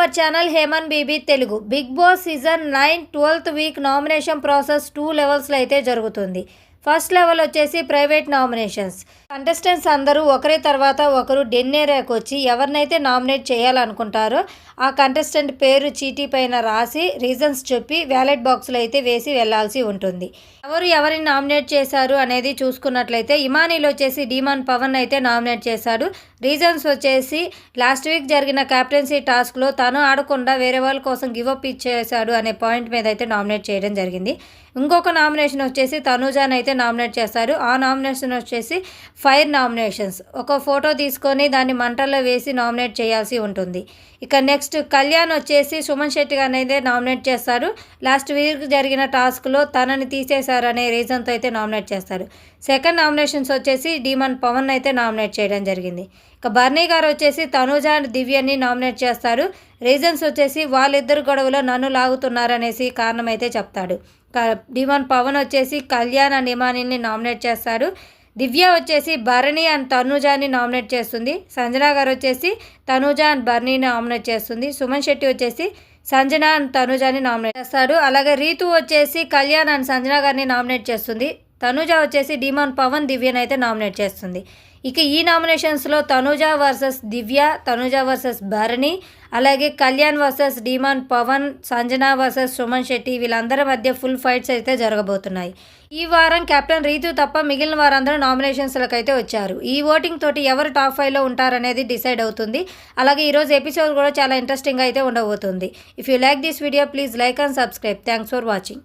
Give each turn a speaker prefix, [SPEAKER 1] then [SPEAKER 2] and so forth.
[SPEAKER 1] Our channel Heman BB Telugu. Big boss season nine twelfth week nomination process two లెవెల్స్లో అయితే జరుగుతుంది. First level వచ్చేసి private nominations. Contestants అందరూ ఒకరి తర్వాత ఒకరు డెన్ ఏరియాకి వచ్చి ఎవరినైతే నామినేట్ చేయాలనుకుంటారో ఆ కంటెస్టెంట్ పేరు చీటీ పైన రాసి రీజన్స్ చెప్పి వ్యాలెట్ బాక్స్లో అయితే వేసి వెళ్ళాల్సి ఉంటుంది. ఎవరు ఎవరిని నామినేట్ చేశారు అనేది చూసుకున్నట్లయితే ఇమానీలో వచ్చేసి డిమాన్ పవన్ అయితే నామినేట్ చేశాడు. రీజన్స్ వచ్చేసి లాస్ట్ వీక్ జరిగిన క్యాప్టెన్సీ టాస్క్లో తను ఆడకుండా వేరే వాళ్ళ కోసం గివప్ ఇచ్చేశాడు అనే పాయింట్ మీద అయితే నామినేట్ చేయడం జరిగింది. ఇంకొక నామినేషన్ వచ్చేసి తనూజాన్ అయితే నామినేట్ చేస్తారు ఆ నామినేషన్ వచ్చేసి ఫైర్ నామినేషన్స్. ఒక ఫోటో తీసుకొని దాన్ని మంటల్లో వేసి నామినేట్ చేయాల్సి ఉంటుంది. ఇక నెక్స్ట్ కళ్యాణ్ వచ్చేసి సుమన్ శెట్టి అనేది నామినేట్ చేస్తారు. లాస్ట్ వీక్ జరిగిన టాస్క్లో తనని తీసేశారు అనే రీజన్తో అయితే నామినేట్ చేస్తారు. సెకండ్ నామినేషన్స్ వచ్చేసి డీమన్ పవన్ అయితే నామినేట్ చేయడం జరిగింది. ఇక బర్నీ గారు వచ్చేసి తనూజ అండ్ దివ్యని నామినేట్ చేస్తారు. రీజన్స్ వచ్చేసి వాళ్ళిద్దరు గొడవలో నన్ను లాగుతున్నారనేసి కారణం అయితే చెప్తాడు డిమాన్ పవన్ వచ్చేసి కళ్యాణ్ అండ్ ఇమానిని నామినేట్ చేస్తాడు. దివ్య వచ్చేసి భరణి అండ్ తనుజాని నామినేట్ చేస్తుంది. సంజన గారు వచ్చేసి తనుజ అండ్ భరణిని నామినేట్ చేస్తుంది. సుమన్ శెట్టి వచ్చేసి సంజన అండ్ తనుజాని నామినేట్ చేస్తాడు అలాగే రీతు వచ్చేసి కళ్యాణ్ అండ్ సంజన గారిని నామినేట్ చేస్తుంది. తనుజ వచ్చేసి డిమాన్ పవన్ దివ్యను అయితే నామినేట్ చేస్తుంది. ఇక ఈ నామినేషన్స్లో తనుజ వర్సెస్ దివ్య తనుజ వర్సెస్ భరణి అలాగే Kalyan versus demon Pawan Sanjana versus Suman Shetty వీళ్ళందరి మధ్య ఫుల్ ఫైట్స్ అయితే జరగబోతున్నాయి. ఈ వారం కెప్టెన్ రీతు తప్ప మిగిలిన వారందరూ నామినేషన్స్లకు అయితే వచ్చారు. ఈ ఓటింగ్ తోటి ఎవరు టాప్ ఫైవ్లో ఉంటారనేది డిసైడ్ అవుతుంది. అలాగే ఈరోజు ఎపిసోడ్ కూడా చాలా ఇంట్రెస్టింగ్ అయితే ఉండబోతుంది. If you like this video please like and subscribe thanks for watching